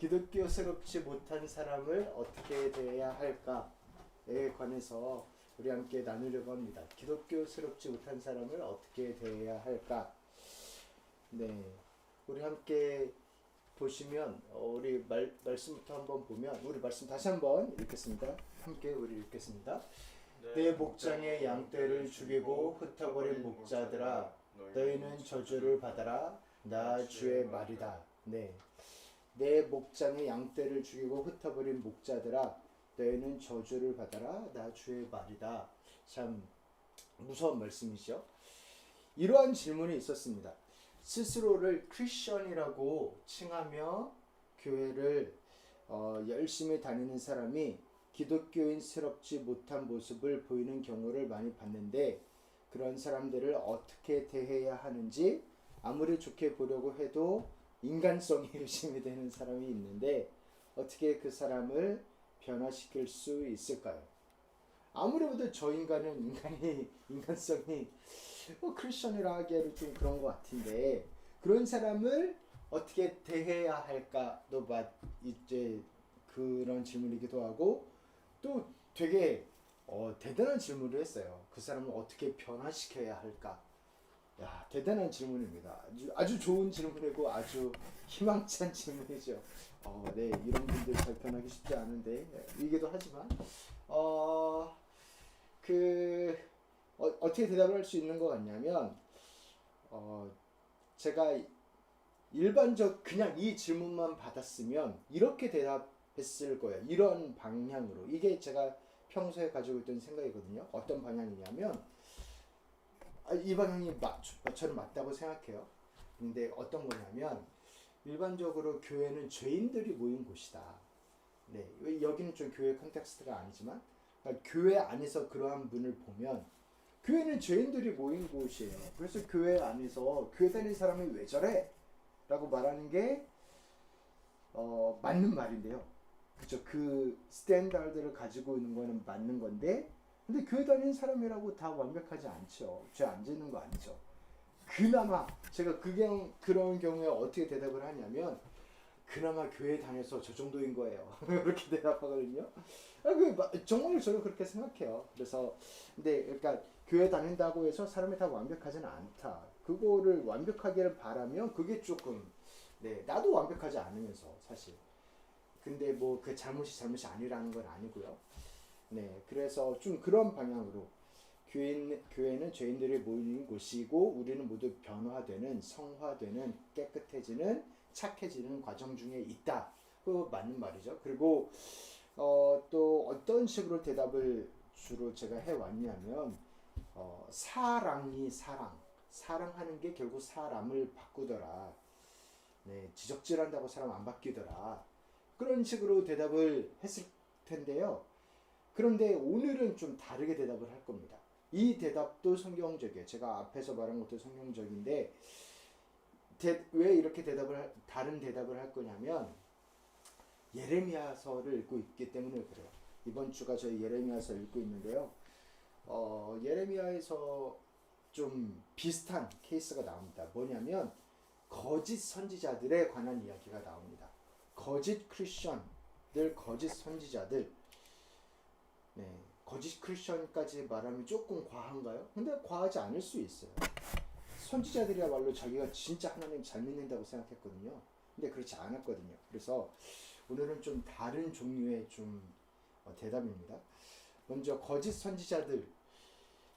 기독교스럽지 못한 사람을 어떻게 대해야 할까에 관해서 우리 함께 나누려고 합니다. 기독교스럽지 못한 사람을 어떻게 대해야 할까? 네, 우리 함께 보시면 어, 우리 말, 말씀부터 한번 보면 우리 말씀 다시 한번 읽겠습니다. 함께 우리 읽겠습니다. 내 목장의 양떼를 죽이고 흩어버린 목자들아 너희는 저주를 받아라 나 주의 말이다. 네. 내 목장의 양떼를 죽이고 흩어버린 목자들아 너희는 저주를 받아라 나 주의 말이다. 참 무서운 말씀이죠. 이러한 질문이 있었습니다. 스스로를 크리스천이라고 칭하며 교회를 어, 열심히 다니는 사람이 기독교인스럽지 못한 모습을 보이는 경우를 많이 봤는데 그런 사람들을 어떻게 대해야 하는지 아무리 좋게 보려고 해도 인간성이 의심이 되는 사람이 있는데 어떻게 그 사람을 변화시킬 수 있을까요? 아무리 봐도 저 인간은 인간이 인간성이 뭐 크리스천이라 하기에는 좀 그런 것 같은데 그런 사람을 어떻게 대해야 할까도 맞 이제 그런 질문이기도 하고 또 되게 어, 대단한 질문을 했어요. 그 사람을 어떻게 변화시켜야 할까? 야 대단한 질문입니다. 아주, 아주 좋은 질문이고 아주 희망찬 질문이죠. 어, 네 이런 분들 발표하기 쉽지 않은데 이기도 하지만 어, 그 어, 어떻게 대답을 할 수 있는 것 같냐면 어, 제가 일반적 그냥 이 질문만 받았으면 이렇게 대답했을 거예요. 이런 방향으로 이게 제가 평소에 가지고 있던 생각이거든요. 어떤 방향이냐면 아, 이 방향이 맞, 저는 맞다고 생각해요. 근데 어떤 거냐면 일반적으로 교회는 죄인들이 모인 곳이다. 네, 여기는 좀 교회 컨텍스트가 아니지만 그러니까 교회 안에서 그러한 분을 보면 교회는 죄인들이 모인 곳이에요. 그래서 교회 안에서 교회 다니는 사람이 왜 저래? 라고 말하는 게 어, 맞는 말인데요. 그렇죠. 그 스탠다드를 가지고 있는 거는 맞는 건데 근데 교회 다니는 사람이라고 다 완벽하지 않죠. 죄 안 짓는 거 아니죠. 그나마 제가 그 경, 그런 경우에 어떻게 대답을 하냐면 그나마 교회 다녀서 저 정도인 거예요. 그렇게 대답하거든요. 아, 그 마- 정말 저는 그렇게 생각해요. 그래서 근데 그러니까 교회 다닌다고 해서 사람이 다 완벽하지는 않다. 그거를 완벽하기를 바라면 그게 조금 네 나도 완벽하지 않으면서 사실 근데 뭐 그 잘못이 잘못이 아니라는 건 아니고요. 네 그래서 좀 그런 방향으로 교인 교회는 죄인들이 모이는 곳이고 우리는 모두 변화되는 성화되는 깨끗해지는 착해지는 과정 중에 있다. 그 맞는 말이죠. 그리고 어, 또 어떤 식으로 대답을 주로 제가 해 왔냐면 어, 사랑이 사랑 사랑하는 게 결국 사람을 바꾸더라. 네, 지적질한다고 사람 안 바뀌더라. 그런 식으로 대답을 했을 텐데요. 그런데 오늘은 좀 다르게 대답을 할 겁니다. 이 대답도 성경적이에요. 제가 앞에서 말한 것도 성경적인데 대- 왜 이렇게 대답을 할- 다른 대답을 할 거냐면 예레미야서를 읽고 있기 때문에 그래요. 이번 주가 저희 예레미야서 읽고 있는데요. 어, 예레미야에서 좀 비슷한 케이스가 나옵니다. 뭐냐면 거짓 선지자들에 관한 이야기가 나옵니다. 거짓 크리스천들, 거짓 선지자들. 네, 거짓 크리스천까지 말하면 조금 과한가요? 근데 과하지 않을 수 있어요. 선지자들이야말로 자기가 진짜 하나님 잘 믿는다고 생각했거든요. 근데 그렇지 않았거든요. 그래서 오늘은 좀 다른 종류의 좀 어, 대답입니다. 먼저 거짓 선지자들이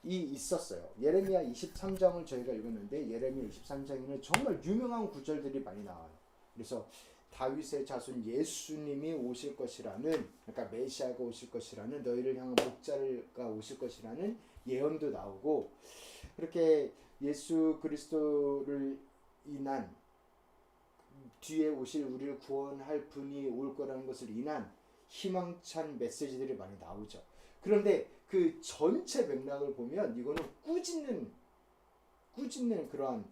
있었어요. 예레미야 23장을 저희가 읽었는데 예레미야 23장에는 정말 유명한 구절들이 많이 나와요. 그래서 다윗의 자손 예수님이 오실 것이라는 그러니까 메시아가 오실 것이라는 너희를 향한 목자가 오실 것이라는 예언도 나오고 그렇게 예수 그리스도를 인한 뒤에 오실 우리를 구원할 분이 올 거라는 것을 인한 희망찬 메시지들이 많이 나오죠. 그런데 그 전체 맥락을 보면 이거는 꾸짖는 꾸짖는 그러한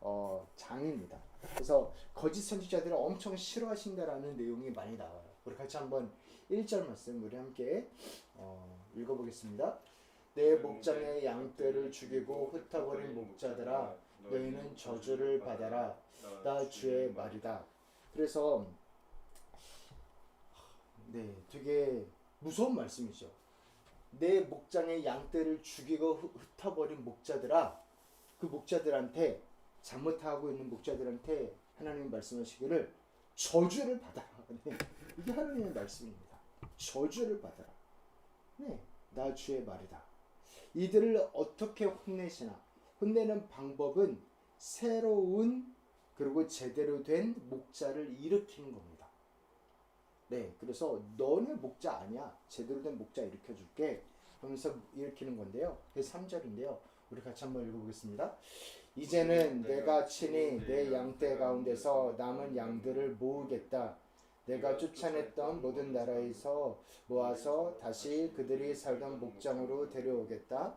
어, 장입니다. 그래서 거짓 선지자들을 엄청 싫어하신다라는 내용이 많이 나와요. 우리 같이 한번 1절 말씀 우리 함께 어, 읽어보겠습니다. 내 목장의 양떼를 죽이고 흩어버린 목자들아 너희는 저주를 받아라 나 주의 말이다. 그래서 네, 되게 무서운 말씀이죠. 내 목장의 양떼를 죽이고 흩- 흩어버린 목자들아, 그 목자들한테 잘못하고 있는 목자들한테 하나님 말씀하시기를 저주를 받아라. 네, 이게 하나님의 말씀입니다. 저주를 받아라. 네, 나 주의 말이다. 이들을 어떻게 혼내시나? 혼내는 방법은 새로운 그리고 제대로 된 목자를 일으키는 겁니다. 네, 그래서 너네 목자 아니야. 제대로 된 목자 일으켜줄게. 하면서 일으키는 건데요. 그 3절인데요. 우리 같이 한번 읽어보겠습니다. 이제는 내가 친히 내 양떼 가운데서 남은 양들을 모으겠다. 내가 쫓아냈던 모든 나라에서 모아서 다시 그들이 살던 목장으로 데려오겠다.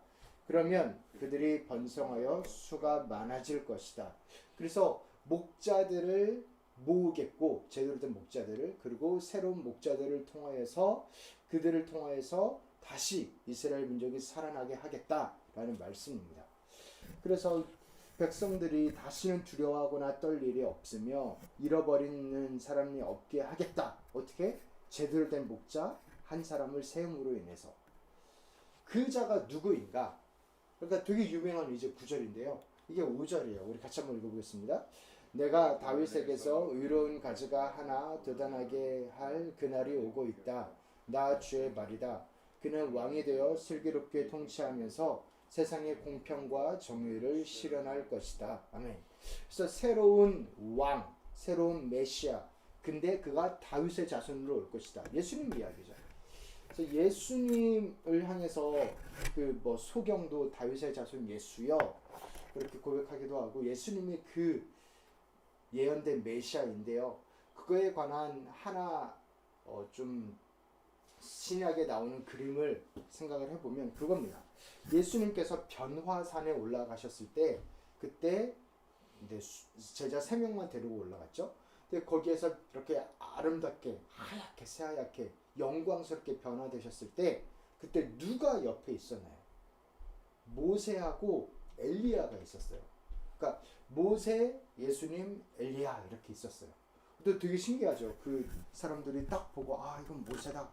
그러면 그들이 번성하여 수가 많아질 것이다. 그래서 목자들을 모으겠고 제대로 된 목자들을 그리고 새로운 목자들을 통하여서 그들을 통하여서 다시 이스라엘 민족이 살아나게 하겠다라는 말씀입니다. 그래서 백성들이 다시는 두려워하거나 떨 일이 없으며 잃어버리는 사람이 없게 하겠다. 어떻게? 제대로 된 목자 한 사람을 세움으로 인해서 그 자가 누구인가? 그러니까 되게 유명한 이제 구절인데요. 이게 5절이에요. 우리 같이 한번 읽어보겠습니다. 내가 다윗에게서 의로운 가지가 하나 대단하게 할 그날이 오고 있다. 나 주의 말이다. 그는 왕이 되어 슬기롭게 통치하면서 세상의 공평과 정의를 실현할 것이다. 아멘. 그래서 새로운 왕, 새로운 메시아. 근데 그가 다윗의 자손으로 올 것이다. 예수님 이야기죠. 그래서 예수님을 향해서 그 뭐 소경도 다윗의 자손 예수여 그렇게 고백하기도 하고 예수님이 그 예언된 메시아인데요. 그거에 관한 하나 어 좀 신약에 나오는 그림을 생각을 해보면 그겁니다. 예수님께서 변화산에 올라가셨을 때 그때 제자 세 명만 데리고 올라갔죠. 근데 거기에서 이렇게 아름답게 하얗게 새하얗게 영광스럽게 변화되셨을 때 그때 누가 옆에 있었나요? 모세하고 엘리야가 있었어요. 그러니까 모세, 예수님, 엘리야 이렇게 있었어요. 근데 되게 신기하죠. 그 사람들이 딱 보고 아 이건 모세다.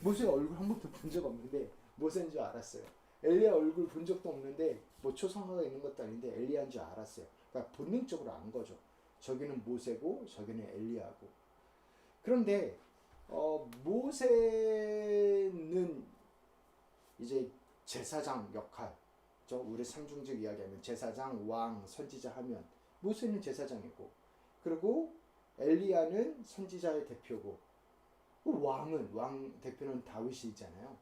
모세 얼굴 한 번도 본 적 없는데 모세인 줄 알았어요. 엘리야 얼굴 본 적도 없는데 뭐 초상화가 있는 것도 아닌데 엘리야인 줄 알았어요. 그러니까 본능적으로 안 거죠. 저기는 모세고 저기는 엘리야고. 그런데 어, 모세는 이제 제사장 역할, 저 우리 상중직 이야기하면 제사장, 왕, 선지자 하면 모세는 제사장이고, 그리고 엘리야는 선지자의 대표고, 그 왕은 왕 대표는 다윗이잖아요.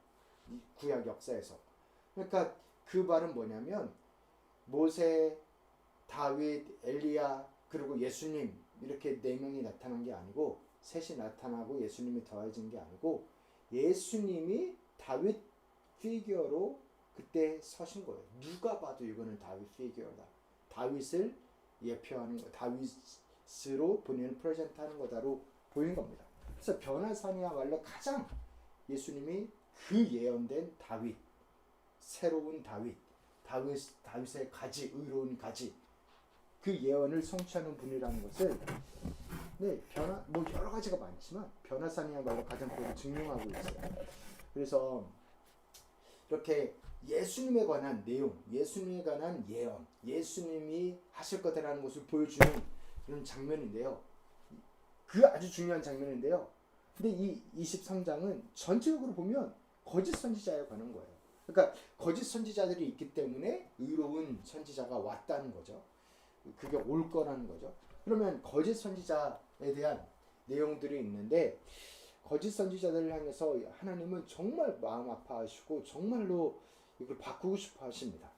이 구약 역사에서. 그러니까 그 말은 뭐냐면 모세, 다윗, 엘리야 그리고 예수님 이렇게 네 명이 나타난 게 아니고 셋이 나타나고 예수님이 더해진 게 아니고 예수님이 다윗 피규어로 그때 서신 거예요. 누가 봐도 이거는 다윗 피규어다. 다윗을 예표하는 거, 다윗으로 본인을 프레젠트하는 거다로 보인 겁니다. 그래서 변화산이야말로 가장 예수님이 그 예언된 다윗, 새로운 다윗, 다윗 다윗의 가지, 의로운 가지, 그 예언을 성취하는 분이라는 것을 네 변화 뭐 여러 가지가 많지만 변화산이야말로 가장 그걸 증명하고 있어요. 그래서 이렇게 예수님에 관한 내용, 예수님에 관한 예언, 예수님이 하실 거다라는 것을 보여주는 그런 장면인데요. 그 아주 중요한 장면인데요. 근데 이 23장은 전체적으로 보면 거짓 선지자에 관한 거예요. 그러니까 거짓 선지자들이 있기 때문에 의로운 선지자가 왔다는 거죠. 그게 올 거라는 거죠. 그러면 거짓 선지자에 대한 내용들이 있는데 거짓 선지자들을 향해서 하나님은 정말 마음 아파하시고 정말로 이걸 바꾸고 싶어 하십니다.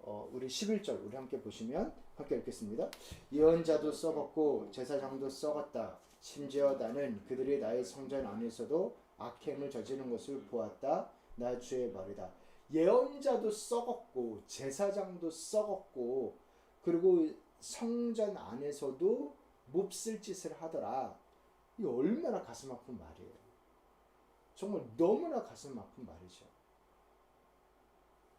어, 우리 11절 우리 함께 보시면 함께 읽겠습니다. 예언자도 썩었고 제사장도 썩었다. 심지어 나는 그들이 나의 성전 안에서도 악행을 저지른 것을 보았다. 나 주의 말이다. 예언자도 썩었고 제사장도 썩었고 그리고 성전 안에서도 몹쓸 짓을 하더라. 이 얼마나 가슴 아픈 말이에요. 정말 너무나 가슴 아픈 말이죠.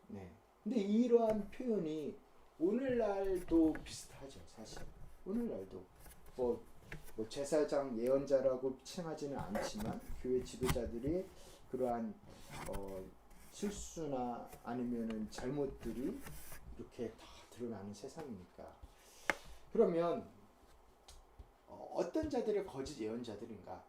네. 근데 이러한 표현이 오늘날도 비슷하죠, 사실. 오늘날도 뭐 뭐 제사장 예언자라고 칭하지는 않지만 교회 지도자들이 그러한 어, 실수나 아니면은 잘못들이 이렇게 다 드러나는 세상이니까. 그러면 어, 어떤 자들이 거짓 예언자들인가?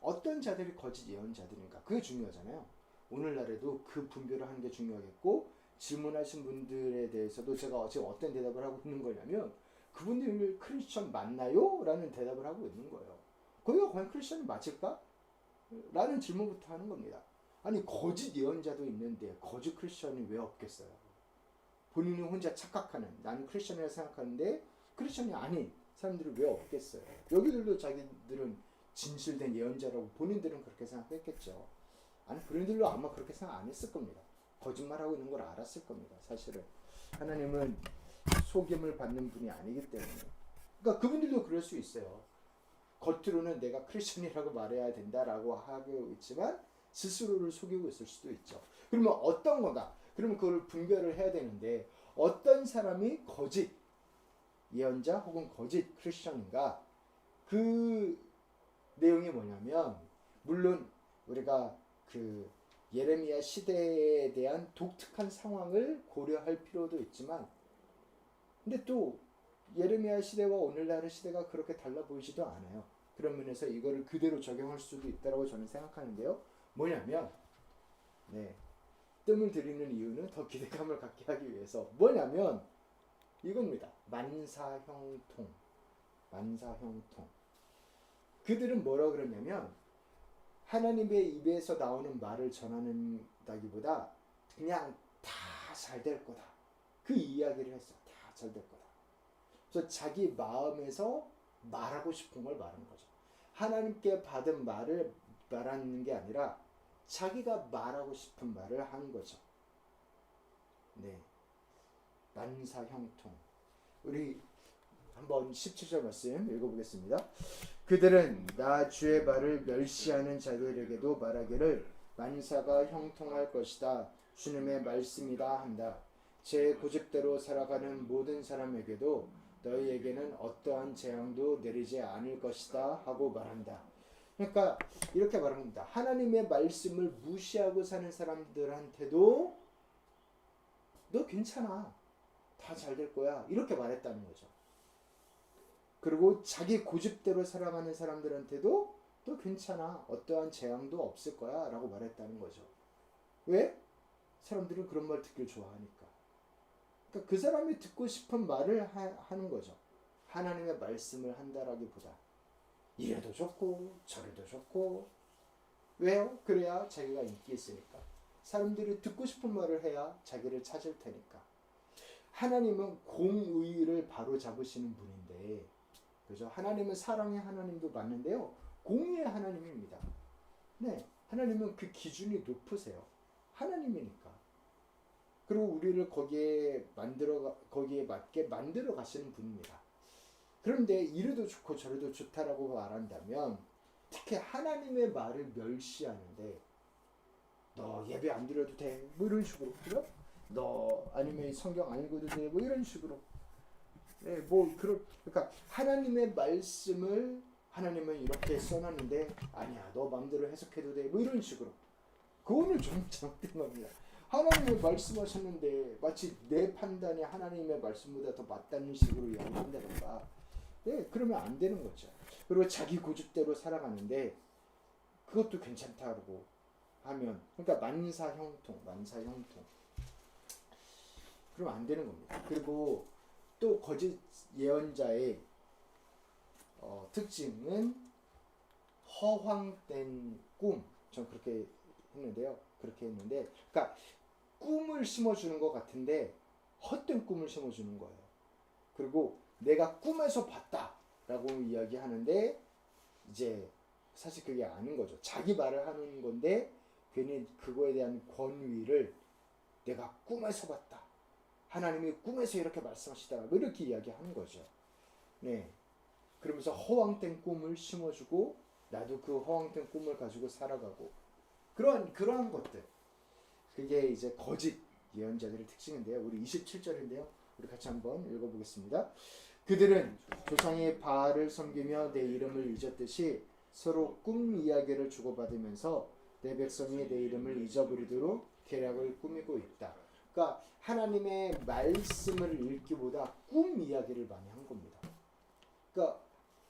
어떤 자들이 거짓 예언자들인가? 그게 중요하잖아요. 오늘날에도 그 분별을 하는 게 중요하겠고 질문하신 분들에 대해서도 제가 지금 어떤 대답을 하고 있는 거냐면 그분들 크리스천 맞나요? 라는 대답을 하고 있는 거예요. 거기가 과연 크리스천이 맞을까? 라는 질문부터 하는 겁니다. 아니 거짓 예언자도 있는데 거짓 크리스천이 왜 없겠어요? 본인은 혼자 착각하는 나는 크리스천이라 생각하는데 크리스천이 아닌 사람들이 왜 없겠어요? 여기들도 자기들은 진실된 예언자라고 본인들은 그렇게 생각했겠죠. 아니 본인들도 아마 그렇게 생각 안 했을 겁니다. 거짓말하고 있는 걸 알았을 겁니다. 사실은 하나님은 속임을 받는 분이 아니기 때문에. 그러니까 그분들도 그럴 수 있어요. 겉으로는 내가 크리스천이라고 말해야 된다라고 하고 있지만 스스로를 속이고 있을 수도 있죠. 그러면 어떤 건가? 그러면 그걸 분별을 해야 되는데 어떤 사람이 거짓 예언자 혹은 거짓 크리스천인가? 그 내용이 뭐냐면 물론 우리가 그 예레미야 시대에 대한 독특한 상황을 고려할 필요도 있지만 근데 또 예레미야 시대와 오늘날의 시대가 그렇게 달라 보이지도 않아요. 그런 면에서 이거를 그대로 적용할 수도 있다고 저는 생각하는데요. 뭐냐면 네. 뜸을 들이는 이유는 더 기대감을 갖게 하기 위해서 뭐냐면 이겁니다. 만사형통. 만사형통. 그들은 뭐라 그러냐면 하나님의 입에서 나오는 말을 전하는다기보다 그냥 다 잘 될 거다. 그 이야기를 했어. 다잘될 거다. 그래서 자기 마음에서 말하고 싶은 걸 말하는 거죠. 하나님께 받은 말을 말하는 게 아니라 자기가 말하고 싶은 말을 하는 거죠. 네. 만사형통. 우리 한번 17절 말씀 읽어보겠습니다. 그들은 나 주의 말을 멸시하는 자들에게도 말하기를 만사가 형통할 것이다. 주님의 말씀이다 한다. 제 고집대로 살아가는 모든 사람에게도 너희에게는 어떠한 재앙도 내리지 않을 것이다 하고 말한다. 그러니까 이렇게 말합니다. 하나님의 말씀을 무시하고 사는 사람들한테도 너 괜찮아. 다 잘 될 거야. 이렇게 말했다는 거죠. 그리고 자기 고집대로 살아가는 사람들한테도 또 괜찮아. 어떠한 재앙도 없을 거야. 라고 말했다는 거죠. 왜? 사람들은 그런 말 듣길 좋아하니까. 그러니까 그 사람이 듣고 싶은 말을 하, 는 거죠. 하나님의 말씀을 한다라기보다. 이래도 좋고, 저래도 좋고. 왜요? 그래야 자기가 인기 있으니까. 사람들이 듣고 싶은 말을 해야 자기를 찾을 테니까. 하나님은 공의를 바로 잡으시는 분인데, 그죠? 하나님은 사랑의 하나님도 맞는데요. 공의의 하나님입니다. 네. 하나님은 그 기준이 높으세요. 하나님이니까. 그리고 우리를 거기에 만들어 거기에 맞게 만들어 가시는 분입니다. 그런데 이래도 좋고 저래도 좋다라고 말한다면 특히 하나님의 말을 멸시하는데 너 예배 안 드려도 돼. 뭐 이런 식으로. 그죠? 너 아니면 성경 안 읽어도 돼. 뭐 이런 식으로. 네, 뭐 그런 그러니까 하나님의 말씀을 하나님은 이렇게 써놨는데 아니야 너 마음대로 해석해도 돼. 뭐 이런 식으로. 그거는 좀 잘못된 겁니다. 하나님의 말씀하셨는데 마치 내 판단이 하나님의 말씀보다 더 맞다는 식으로 이야기한다던가 네, 그러면 안 되는 거죠. 그리고 자기 고집대로 살아가는데 그것도 괜찮다고 하면 그러니까 만사형통, 만사형통. 그러면 안 되는 겁니다. 그리고 또 거짓 예언자의 어, 특징은 허황된 꿈. 전 그렇게 했는데요. 그렇게 했는데, 그러니까 꿈을 심어주는 것 같은데 헛된 꿈을 심어주는 거예요. 그리고 내가 꿈에서 봤다라고 이야기하는데 이제 사실 그게 아닌 거죠. 자기 말을 하는 건데 괜히 그거에 대한 권위를 내가 꿈에서 봤다. 하나님이 꿈에서 이렇게 말씀하시다. 뭐 이렇게 이야기하는 거죠. 네. 그러면서 허황된 꿈을 심어주고 나도 그 허황된 꿈을 가지고 살아가고 그러한 그러한 것들 그게 이제 거짓 예언자들의 특징인데요. 우리 27절인데요. 우리 같이 한번 읽어보겠습니다. 그들은 조상의 바알을 섬기며 내 이름을 잊었듯이 서로 꿈 이야기를 주고받으면서 내 백성이 내 이름을 잊어버리도록 계략을 꾸미고 있다. 그러니까 하나님의 말씀을 읽기보다 꿈 이야기를 많이 한 겁니다. 그러니까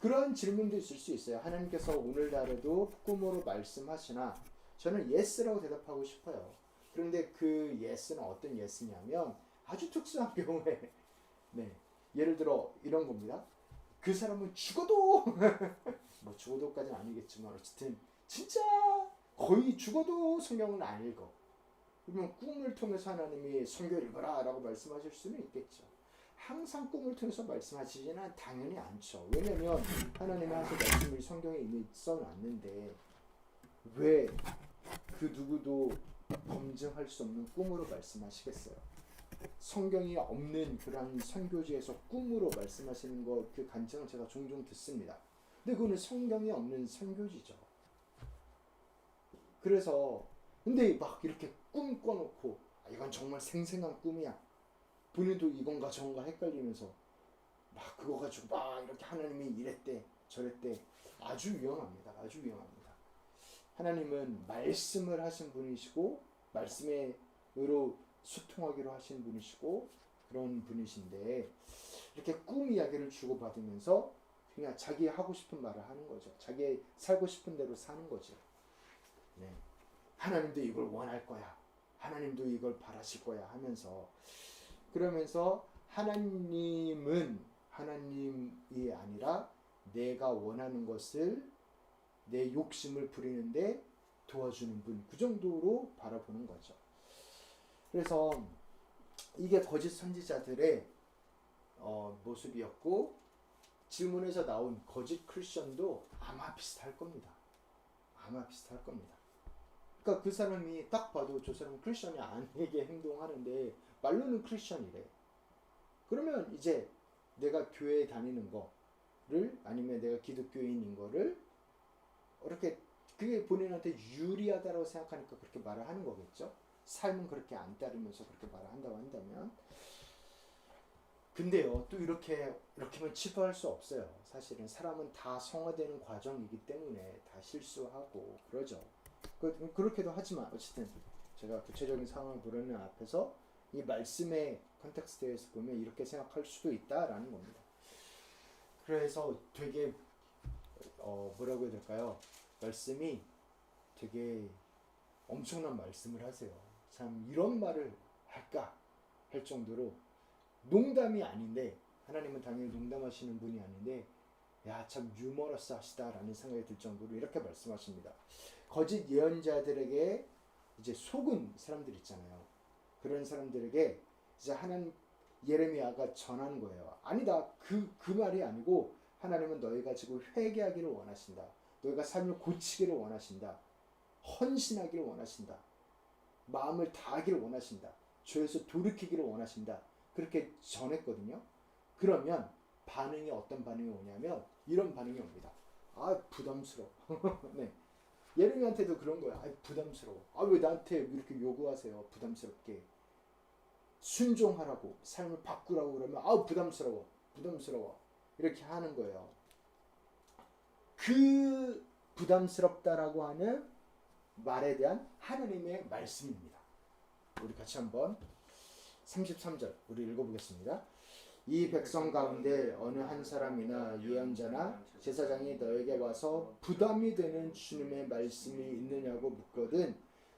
그런 질문도 있을 수 있어요. 하나님께서 오늘날에도 꿈으로 말씀하시나 저는 예스라고 대답하고 싶어요. 그런데 그 예스는 어떤 예스냐면 아주 특수한 경우에 네 예를 들어 이런 겁니다. 그 사람은 죽어도 뭐 죽어도까지는 아니겠지만 어쨌든 진짜 거의 죽어도 성경을 안 읽어. 그러면 꿈을 통해서 하나님이 성경 읽어라라고 말씀하실 수는 있겠죠. 항상 꿈을 통해서 말씀하시지는 당연히 않죠. 왜냐면 하나님의 하신 말씀이 성경에 이미 써놨는데 왜 그 누구도 검증할 수 없는 꿈으로 말씀하시겠어요? 성경이 없는 그런 선교지에서 꿈으로 말씀하시는 거 그 간증을 제가 종종 듣습니다. 근데 그거는 성경이 없는 선교지죠. 그래서 근데 막 이렇게 꿈 꿔놓고 아, 이건 정말 생생한 꿈이야. 본인도 이건가 저건가 헷갈리면서 막 그거 가지고 막 이렇게 하나님이 이랬대 저랬대 아주 위험합니다. 아주 위험합니다. 하나님은 말씀을 하신 분이시고 말씀으로 소통하기로 하신 분이시고 그런 분이신데 이렇게 꿈 이야기를 주고받으면서 그냥 자기 하고 싶은 말을 하는 거죠. 자기 살고 싶은 대로 사는 거죠. 네. 하나님도 이걸 원할 거야. 하나님도 이걸 바라실 거야 하면서 그러면서 하나님은 하나님이 아니라 내가 원하는 것을 내 욕심을 부리는데 도와주는 분. 그 정도로 바라보는 거죠. 그래서 이게 거짓 선지자들의 어, 모습이었고 질문에서 나온 거짓 크리스천도 아마 비슷할 겁니다. 아마 비슷할 겁니다. 그러니까 그 사람이 딱 봐도 저 사람은 크리스천이 아니게 행동하는데 말로는 크리스천이래. 그러면 이제 내가 교회 다니는 거를 아니면 내가 기독교인인 거를 이렇게 그게 본인한테 유리하다고 생각하니까 그렇게 말을 하는 거겠죠. 삶은 그렇게 안 따르면서 그렇게 말을 한다고 한다면. 근데요 또 이렇게 이렇게만 치부할 수 없어요. 사실은 사람은 다 성화되는 과정이기 때문에 다 실수하고 그러죠. 그, 그렇게도 하지만 어쨌든 제가 구체적인 상황을 보려는 앞에서 이 말씀의 컨텍스트에서 보면 이렇게 생각할 수도 있다라는 겁니다. 그래서 되게 어 뭐라고 해야 될까요 말씀이 되게 엄청난 말씀을 하세요 참 이런 말을 할까 할 정도로 농담이 아닌데 하나님은 당연히 농담하시는 분이 아닌데 야 참 유머러스 하시다라는 생각이 들 정도로 이렇게 말씀하십니다. 거짓 예언자들에게 이제 속은 사람들 있잖아요. 그런 사람들에게 이제 하나님 예레미야가 전하는 거예요. 아니다. 그, 그 말이 아니고 하나님은 너희가 지금 회개하기를 원하신다. 너희가 삶을 고치기를 원하신다. 헌신하기를 원하신다. 마음을 다하기를 원하신다. 죄에서 돌이키기를 원하신다. 그렇게 전했거든요. 그러면 반응이 어떤 반응이 오냐면 이런 반응이 옵니다. 아 부담스러워. 네. 예레미한테도 그런 거야. 아 부담스러워. 아 왜 나한테 이렇게 요구하세요? 부담스럽게. 순종하라고 삶을 바꾸라고 그러면 아 부담스러워. 부담스러워. 이렇게 하는 거예요. 그 부담스럽다라고 하는 말에 대한 하나님의 말씀입니다. 우리 같이 한번 33절 우리 읽어보겠습니다. 이 백성 가운데 어느 한 사람이나 예언자나 제사장이 너에게 와서 부담이 되는 주님의 말씀이 있느냐고 묻거든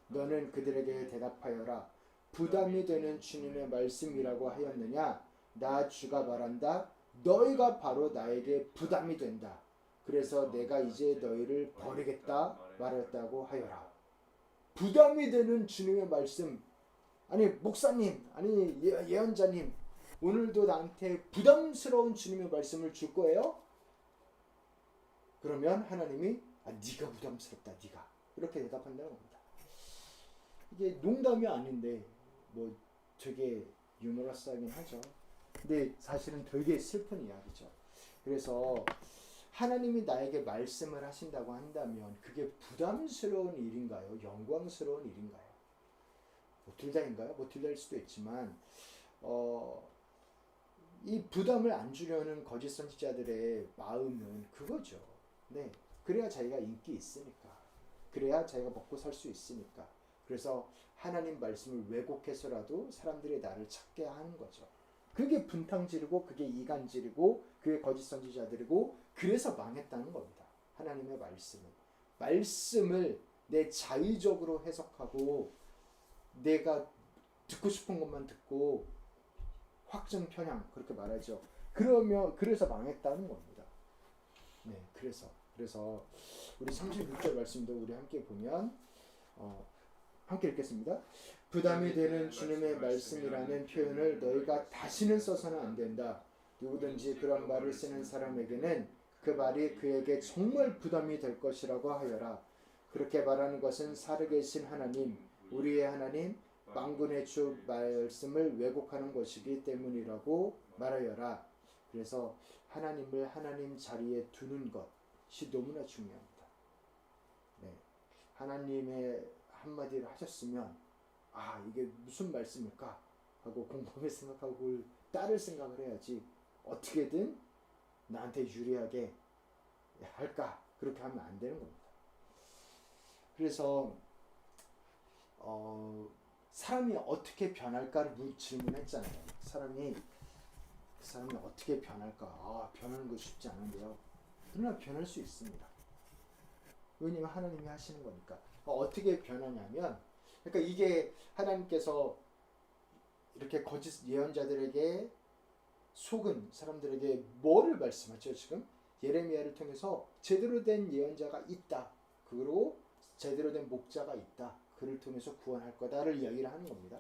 너는 그들에게 대답하여라 부담이 되는 주님의 말씀이라고 하였느냐 나 주가 말한다 너희가 바로 나에게 부담이 된다 그래서 내가 이제 너희를 버리겠다 말했다고 하여라 부담이 되는 주님의 말씀 아니 목사님 아니 예, 예언자님 오늘도 나한테 부담스러운 주님의 말씀을 줄 거예요? 그러면 하나님이 아 네가 부담스럽다 네가 이렇게 대답한다는 겁니다. 이게 농담이 아닌데 뭐 되게 유머러스하긴 하죠. 근데 사실은 되게 슬픈 이야기죠. 그래서 하나님이 나에게 말씀을 하신다고 한다면 그게 부담스러운 일인가요? 영광스러운 일인가요? 뭐 둘 다인가요? 뭐 둘 다일 수도 있지만 어 이 부담을 안 주려는 거짓 선지자들의 마음은 그거죠. 네. 그래야 자기가 인기 있으니까. 그래야 자기가 먹고 살 수 있으니까. 그래서 하나님 말씀을 왜곡해서라도 사람들이 나를 찾게 하는 거죠. 그게 분탕 지르고 그게 이간 지르고 그게 거짓 선지자들이고 그래서 망했다는 겁니다. 하나님의 말씀은 말씀을 내 자의적으로 해석하고 내가 듣고 싶은 것만 듣고 확정 편향 그렇게 말하죠. 그러면 그래서 망했다는 겁니다. 네, 그래서 그래서 우리 36절 말씀도 우리 함께 보면 어, 함께 읽겠습니다. 부담이 되는 주님의 말씀이라는 표현을 너희가 다시는 써서는 안 된다. 누구든지 그런 말을 쓰는 사람에게는 그 말이 그에게 정말 부담이 될 것이라고 하여라. 그렇게 말하는 것은 살아계신 하나님, 우리의 하나님, 망군의 주 말씀을 왜곡하는 것이기 때문이라고 말하여라. 그래서 하나님을 하나님 자리에 두는 것이 너무나 중요합니다. 네. 하나님의 한마디를 하셨으면 아 이게 무슨 말씀일까 하고 곰곰이 생각하고 그걸 따를 생각을 해야지 어떻게든 나한테 유리하게 할까 그렇게 하면 안 되는 겁니다. 그래서 어, 사람이 어떻게 변할까를 물- 질문했잖아요. 사람이 그 사람이 어떻게 변할까? 아 변하는 거 쉽지 않은데요. 그러나 변할 수 있습니다. 왜냐면 하나님이 하시는 거니까. 어, 어떻게 변하냐면, 그러니까 이게 하나님께서 이렇게 거짓 예언자들에게 속은 사람들에게 뭐를 말씀하죠 지금? 예레미야를 통해서 제대로 된 예언자가 있다. 그리고 제대로 된 목자가 있다. 그를 통해서 구원할 거다를 이야기를 하는 겁니다.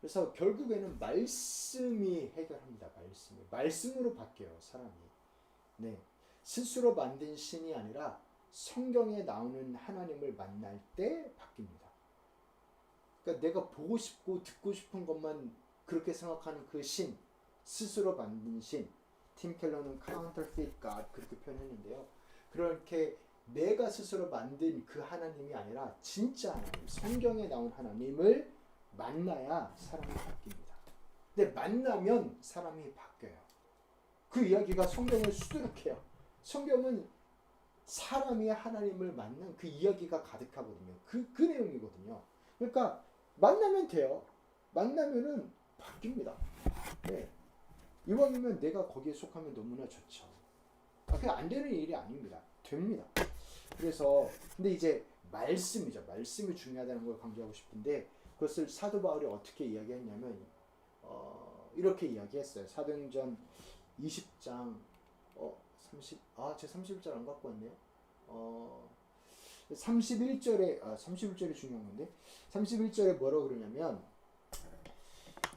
그래서 결국에는 말씀이 해결합니다. 말씀이 말씀으로 바뀌어요 사람이. 네, 스스로 만든 신이 아니라 성경에 나오는 하나님을 만날 때 바뀝니다. 그러니까 내가 보고 싶고 듣고 싶은 것만 그렇게 생각하는 그 신, 스스로 만든 신, 팀 켈러는 counterfeit God 그렇게 표현했는데요. 그렇게 내가 스스로 만든 그 하나님이 아니라 진짜 하나님, 성경에 나온 하나님을 만나야 사람이 바뀝니다. 근데 만나면 사람이 바뀌어요. 그 이야기가 성경을 수두룩해요. 성경은 사람이 하나님을 만난 그 이야기가 가득하거든요. 그, 그 내용이거든요. 그러니까 만나면 돼요. 만나면은 바뀝니다. 네. 이왕이면 내가 거기에 속하면 너무나 좋죠. 아, 그게 안 되는 일이 아닙니다. 됩니다. 그래서 근데 이제 말씀이죠. 말씀이 중요하다는 걸 강조하고 싶은데 그것을 사도 바울이 어떻게 이야기했냐면 어, 이렇게 이야기했어요. 사도행전 20장 어, 30, 아, 제 31절 안 갖고 왔네요. 어, 31절에, 아, 31절이 중요한 건데, 31절에 뭐라고 그러냐면,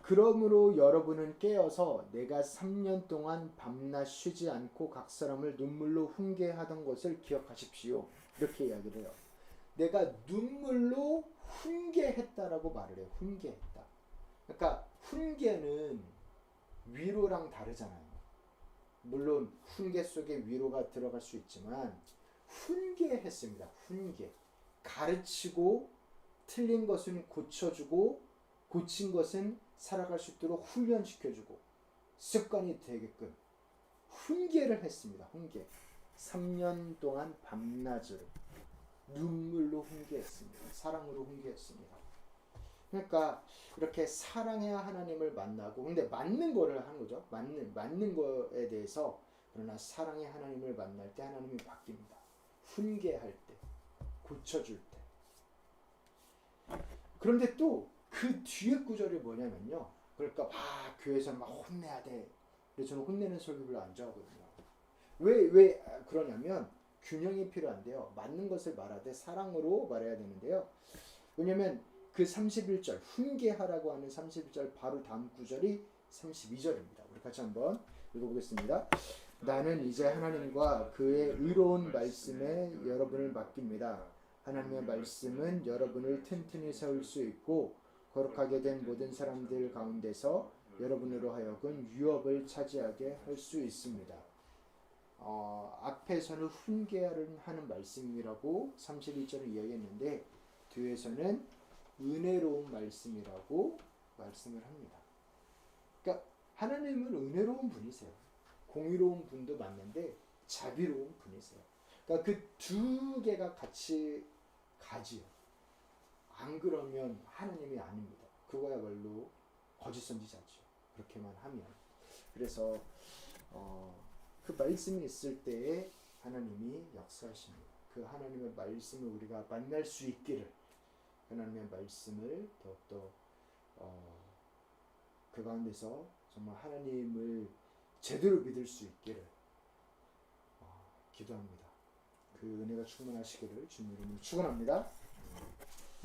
그러므로 여러분은 깨어서 내가 3년 동안 밤낮 쉬지 않고 각 사람을 눈물로 훈계하던 것을 기억하십시오. 이렇게 이야기를 해요. 내가 눈물로 훈계했다라고 말을 해요. 훈계했다. 그러니까 훈계는 위로랑 다르잖아요. 물론 훈계 속에 위로가 들어갈 수 있지만 훈계했습니다. 훈계. 가르치고 틀린 것은 고쳐주고 고친 것은 살아갈 수 있도록 훈련시켜주고 습관이 되게끔 훈계를 했습니다. 훈계. 3년 동안 밤낮으로 눈물로 훈계했습니다. 사랑으로 훈계했습니다. 그러니까 이렇게 사랑해야 하나님을 만나고 근데 맞는 거를 하는 거죠. 맞는 맞는 거에 대해서 그러나 사랑의 하나님을 만날 때 하나님이 바뀝니다. 훈계할 때, 고쳐줄 때. 그런데 또 그 뒤에 구절이 뭐냐면요. 그러니까 막 교회에서 막 혼내야 돼. 근데 저는 혼내는 설교 별로 안 좋아하거든요. 왜 왜 그러냐면 균형이 필요한데요. 맞는 것을 말하되 사랑으로 말해야 되는데요. 왜냐면 그 31절 훈계하라고 하는 31절 바로 다음 구절이 32절입니다. 우리 같이 한번 읽어보겠습니다. 나는 이제 하나님과 그의 의로운 말씀에 여러분을 맡깁니다. 하나님의 말씀은 여러분을 튼튼히 세울 수 있고 거룩하게 된 모든 사람들 가운데서 여러분으로 하여금 유업을 차지하게 할 수 있습니다. 어, 앞에서는 훈계하는 하는 말씀이라고 31절을 이야기했는데 뒤에서는 은혜로운 말씀이라고 말씀을 합니다. 그러니까 하나님은 은혜로운 분이세요. 공의로운 분도 맞는데 자비로운 분이세요. 그러니까 그 두 개가 같이 가지요. 안 그러면 하나님이 아닙니다. 그거야말로 거짓 선지자죠. 그렇게만 하면. 그래서 어, 그 말씀이 있을 때에 하나님이 역사하십니다. 그 하나님의 말씀을 우리가 만날 수 있기를 하나님의 말씀을 더욱더 어, 그 가운데서 정말 하나님을 제대로 믿을 수 있기를 어, 기도합니다. 그 은혜가 충만하시기를 주님 이름으로 축원합니다.